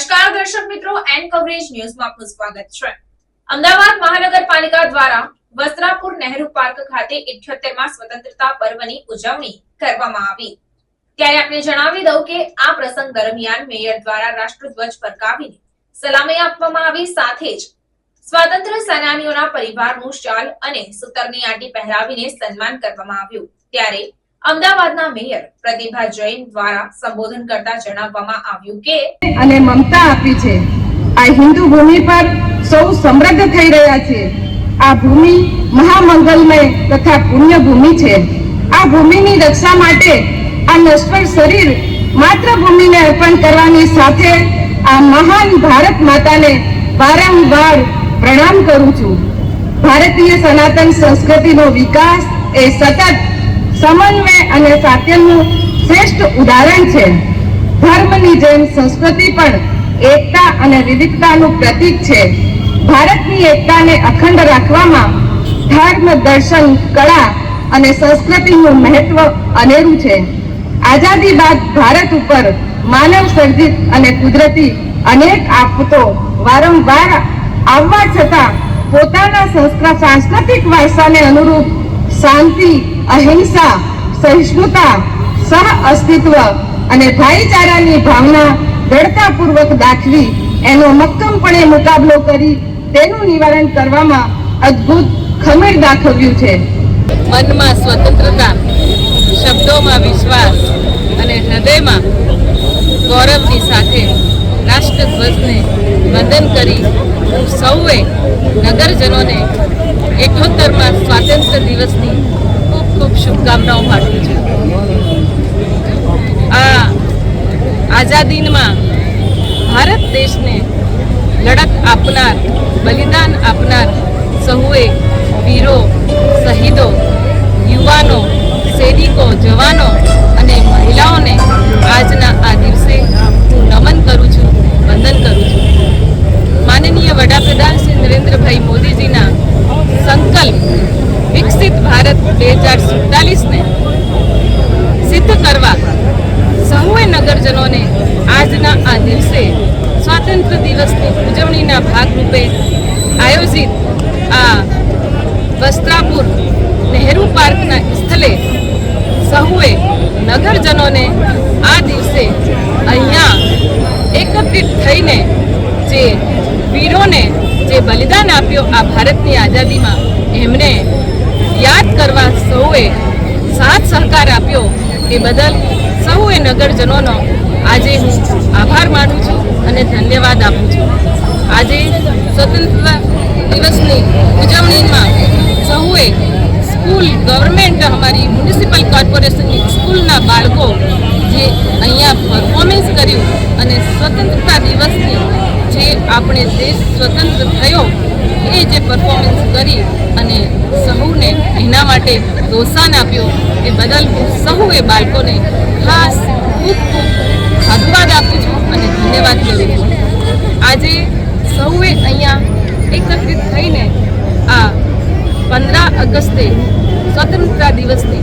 નમસ્કાર દર્શક મિત્રો એન કવરેજ ન્યૂઝમાં આપનું સ્વાગત છે. અમદાવાદ મહાનગરપાલિકા દ્વારા વસ્ત્રાપુર નહેરુ પાર્ક ખાતે 78 માં સ્વતંત્રતા પર્વની ઉજવણી કરવામાં આવી. ત્યારે આપણે જણાવી દઉં કે આ પ્રસંગ દરમિયાન મેયર દ્વારા રાષ્ટ્રધ્વજ ફરકાવીને સલામી આપવામાં આવી. સાથે જ સ્વાતંત્ર્ય સેનાનીઓના પરિવારનું શાલ અને સૂતરની આંટી પહેરાવીને સન્માન કરવામાં આવ્યું. ત્યારે અમદાવાદના મેયર પ્રતિભા જૈન દ્વારા સંબોધન કરતા જણાવવામાં આવ્યું કે અને મમતા આપી છે. આ હિન્દુ ભૂમિ પર સૌ સમૃદ્ધ થઈ રહ્યા છે. આ ભૂમિ મહામંગલમય તથા પુણ્ય ભૂમિ છે. આ ભૂમિની રક્ષા માટે આ નશ્વર શરીર માત્ર ભૂમિને અર્પણ કરવાની સાથે આ મહાન ભારત માતાને વારંવાર પ્રણામ કરું છું. ભારતીય સનાતન સંસ્કૃતિનો વિકાસ એ સતત સમન્વય અને સાત્યનું શ્રેષ્ઠ ઉદાહરણ છે. ધર્મની જેમ સંસ્કૃતિ પણ એકતા અને વિવિધતાનું પ્રતીક છે. ભારતની એકતાને અખંડ રાખવામાં ધર્મ, દર્શન, કળા અને સંસ્કૃતિનું મહત્વ અનેરું છે. આઝાદી બાદ ભારત ઉપર માનવ સર્જિત અને કુદરતી અનેક આફતો વારંવાર આવવા છતાં પોતાના સંસ્કાર સાંસ્કૃતિક વારસાને અનુરૂપ શાંતિ, અહિંસા, સહિષ્ણુતા, સહ અસ્તિત્વ અને ભાઈચારાની ભાવના દ્રઢતાપૂર્વક દાખવી, એનો મક્કમપણે મુકાબલો કરી તેનું નિવારણ કરવામાં અદ્ભુત ખમીર દાખવ્યું છે. મનમાં સ્વતંત્રતા, શબ્દોમાં વિશ્વાસ અને હૃદયમાં ગૌરવની સાથે રાષ્ટ્રધ્વજને વંદન કરી સૌએ નગરજનોને એકોતેરમાં સ્વાતંત્ર્ય દિવસની ખૂબ ખૂબ શુભકામનાઓ પાઠવું છું. આ આઝાદીમાં ભારત દેશને લડત આપનાર, બલિદાન આપનાર સહુએ વીરો, શહીદો, યુવાનો, સૈનિકો, જવાનો અને મહિલાઓને આજના આ દિવસે હું નમન કરું છું વંદન કરું છું માનનીય વડાપ્રધાન શ્રી નરેન્દ્રભાઈ મોદીજીના સંકલ્પ વિકસિત ભારત બે હજાર સુડતાલીસને સિદ્ધ કરવા સહુએ નગરજનોને આજના આ દિવસે સ્વાતંત્ર્ય દિવસની ઉજવણીના ભાગરૂપે આયોજિત આ વસ્ત્રાપુર નહેરુ પાર્કના સ્થળે સહુએ નગરજનોને આ દિવસે અહીંયા એકત્રિત થઈને જે વીરોને જે બલિદાન આપ્યો આ ભારતની આઝાદીમાં, એમને સૌએ સાથ સહકાર આપ્યો એ બદલ સૌએ નગરજનોનો આજે હું આભાર માનું છું અને ધન્યવાદ આપું છું. આજે સ્વતંત્રતા દિવસની ઉજવણીમાં સૌએ સ્કૂલ ગવર્મેન્ટ અમારી મ્યુનિસિપલ કોર્પોરેશનની સ્કૂલના બાળકો જે અહીંયા પરફોર્મન્સ કર્યું અને સ્વતંત્રતા દિવસની જે આપણે દેશ સ્વતંત્ર થયો, એ જે પરફોર્મન્સ કરી અને સહુને એના માટે પ્રોત્સાહન આપ્યો, એ બદલ હું સહુએ બાળકોને ખાસ ખૂબ ખૂબ સાધુવાદ આપું છું અને ધન્યવાદ કરું છું. આજે સૌએ અહીંયા એકત્રિત થઈને આ પંદર ઓગસ્ટે સ્વતંત્રતા દિવસની